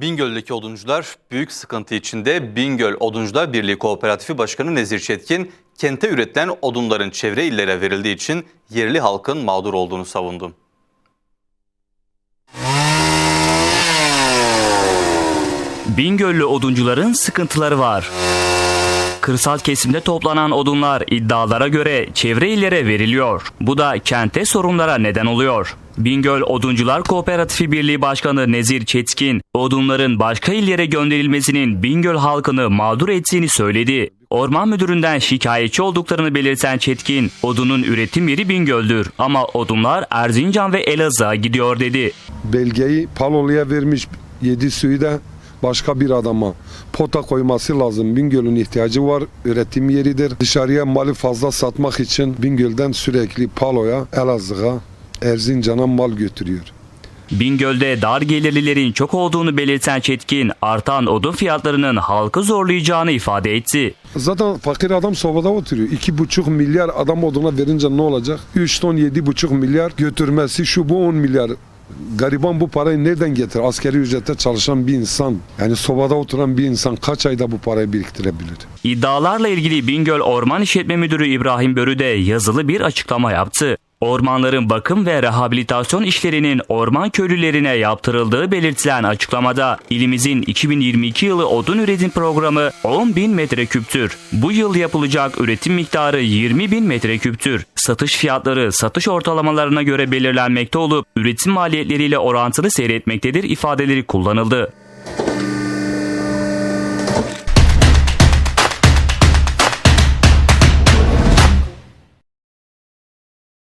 Bingöl'deki oduncular büyük sıkıntı içinde Bingöl Oduncular Birliği Kooperatifi Başkanı Nezir Çetkin, kente üretilen odunların çevre illere verildiği için yerli halkın mağdur olduğunu savundu. Bingöllü oduncuların sıkıntıları var. Kırsal kesimde toplanan odunlar iddialara göre çevre illere veriliyor. Bu da kente sorunlara neden oluyor. Bingöl Oduncular Kooperatifi Birliği Başkanı Nezir Çetkin, odunların başka illere gönderilmesinin Bingöl halkını mağdur ettiğini söyledi. Orman müdüründen şikayetçi olduklarını belirten Çetkin, odunun üretim yeri Bingöl'dür ama odunlar Erzincan ve Elazığ'a gidiyor dedi. belgeyi Palolu'ya vermiş yedi suyu da başka bir adama pota koyması lazım. Bingöl'ün ihtiyacı var. Üretim yeridir. Dışarıya malı fazla satmak için Bingöl'den sürekli Palo'ya, Elazığ'a, Erzincan'a mal götürüyor. Bingöl'de dar gelirlilerin çok olduğunu belirten Çetkin, artan odun fiyatlarının halkı zorlayacağını ifade etti. Zaten fakir adam sobada oturuyor. İki buçuk milyar adam oduna verince ne olacak? Üç ton yedi buçuk milyar götürmesi şu bu on milyar. Gariban bu parayı nereden getirir? Askeri ücrette çalışan bir insan, yani sobada oturan bir insan kaç ayda bu parayı biriktirebilir? İddialarla ilgili Bingöl Orman İşletme Müdürü İbrahim Börü de yazılı bir açıklama yaptı. Ormanların bakım ve rehabilitasyon işlerinin orman köylülerine yaptırıldığı belirtilen açıklamada ilimizin 2022 yılı odun üretim programı 10 bin metreküptür. Bu yıl yapılacak üretim miktarı 20 bin metreküptür. Satış fiyatları satış ortalamalarına göre belirlenmekte olup üretim maliyetleriyle orantılı seyretmektedir ifadeleri kullanıldı.